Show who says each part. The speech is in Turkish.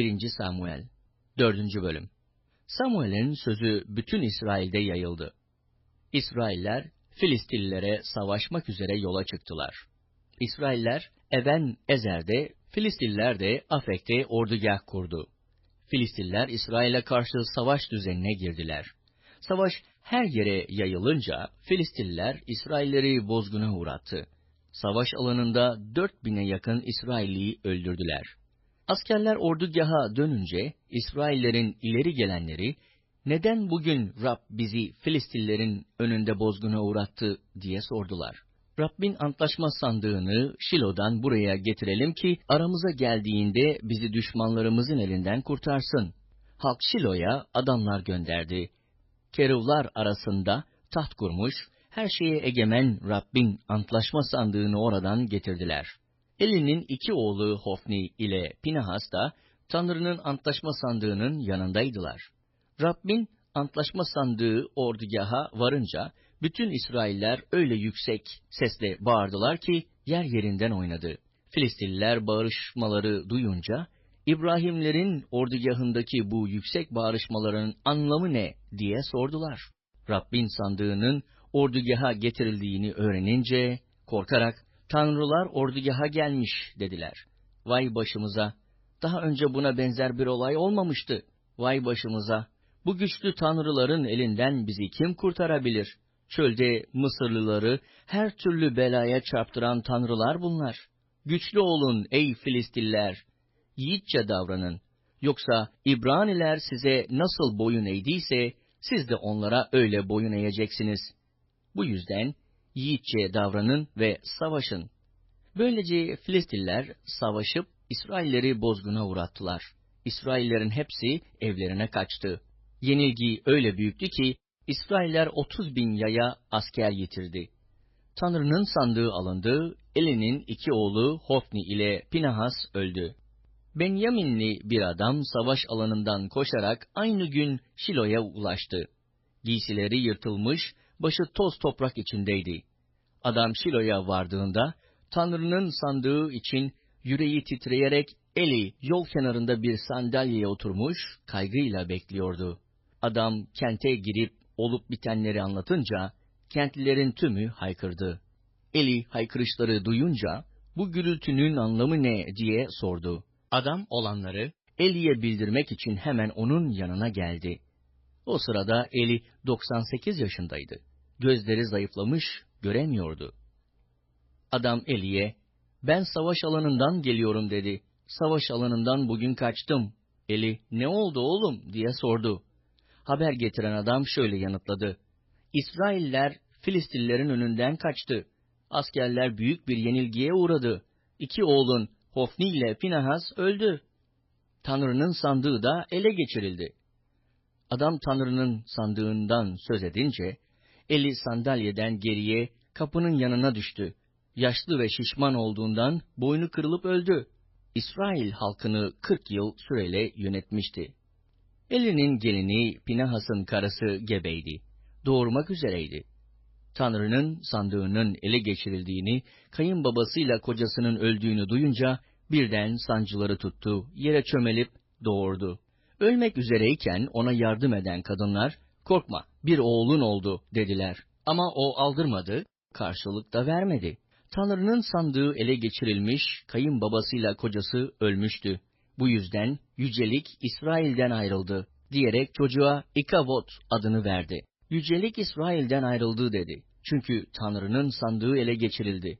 Speaker 1: 1. Samuel 4. Bölüm Samuel'in sözü bütün İsrail'de yayıldı. İsrailler, Filistinlilere savaşmak üzere yola çıktılar. İsrailler, Eben Ezer'de, Filistinliler de Afek'te ordugah kurdu. Filistinliler İsrail'e karşı savaş düzenine girdiler. Savaş her yere yayılınca Filistinliler İsrailleri bozguna uğrattı. Savaş alanında dört bine yakın İsrailliyi öldürdüler. Askerler ordugaha dönünce İsraillerin ileri gelenleri neden bugün Rab bizi Filistinlerin önünde bozguna uğrattı diye sordular. Rabbin antlaşma sandığını Şilo'dan buraya getirelim ki aramıza geldiğinde bizi düşmanlarımızın elinden kurtarsın. Halk Şilo'ya adamlar gönderdi. Keruvlar arasında taht kurmuş, her şeye egemen Rabbin antlaşma sandığını oradan getirdiler. Eli'nin iki oğlu Hofni ile Pinahas da Tanrı'nın antlaşma sandığının yanındaydılar. Rabbin antlaşma sandığı ordugaha varınca bütün İsrailler öyle yüksek sesle bağırdılar ki yer yerinden oynadı. Filistinliler bağırışmaları duyunca İbrahimlerin ordugahındaki bu yüksek bağırışmaların anlamı ne diye sordular. Rabbin sandığının ordugaha getirildiğini öğrenince korkarak Tanrılar ordugaha gelmiş dediler. Vay başımıza! Daha önce buna benzer bir olay olmamıştı. Vay başımıza! Bu güçlü tanrıların elinden bizi kim kurtarabilir? Çölde Mısırlıları her türlü belaya çarptıran tanrılar bunlar. Güçlü olun ey Filistiller! Yiğitçe davranın. Yoksa İbraniler size nasıl boyun eğdiyse, siz de onlara öyle boyun eğeceksiniz. Bu yüzden yiğitçe davranın ve savaşın. Böylece Filistiller savaşıp İsrailleri bozguna uğrattılar. İsraillerin hepsi evlerine kaçtı. Yenilgi öyle büyüktü ki İsrailler 30 bin yaya asker yitirdi. Tanrı'nın sandığı alındı, Eli'nin iki oğlu Hofni ile Pinahas öldü. Benyaminli bir adam savaş alanından koşarak aynı gün Şilo'ya ulaştı. Giysileri yırtılmış, başı toz toprak içindeydi. Adam Şilo'ya vardığında, Tanrı'nın sandığı için yüreği titreyerek Eli yol kenarında bir sandalyeye oturmuş, kaygıyla bekliyordu. Adam kente girip olup bitenleri anlatınca, kentlilerin tümü haykırdı. Eli haykırışları duyunca, bu gürültünün anlamı ne diye sordu. Adam olanları Eli'ye bildirmek için hemen onun yanına geldi. O sırada Eli 98 yaşındaydı. Gözleri zayıflamış, göremiyordu. Adam Eli'ye, ben savaş alanından geliyorum dedi. Savaş alanından bugün kaçtım. Eli, ne oldu oğlum diye sordu. Haber getiren adam şöyle yanıtladı. İsrailler Filistinlerin önünden kaçtı. Askerler büyük bir yenilgiye uğradı. İki oğlun Hofni ile Pinahas öldü. Tanrı'nın sandığı da ele geçirildi. Adam Tanrı'nın sandığından söz edince, eli sandalyeden geriye kapının yanına düştü. Yaşlı ve şişman olduğundan boynu kırılıp öldü. İsrail halkını kırk yıl süreyle yönetmişti. Eli'nin gelini Pinahas'ın karısı gebeydi. Doğurmak üzereydi. Tanrı'nın sandığının ele geçirildiğini, kayınbabasıyla kocasının öldüğünü duyunca birden sancıları tuttu, yere çömelip doğurdu. Ölmek üzereyken ona yardım eden kadınlar, korkma bir oğlun oldu dediler. Ama o aldırmadı, karşılık da vermedi. Tanrı'nın sandığı ele geçirilmiş, kayınbabasıyla kocası ölmüştü. Bu yüzden yücelik İsrail'den ayrıldı diyerek çocuğa İkavot adını verdi. Yücelik İsrail'den ayrıldı dedi. Çünkü Tanrı'nın sandığı ele geçirildi.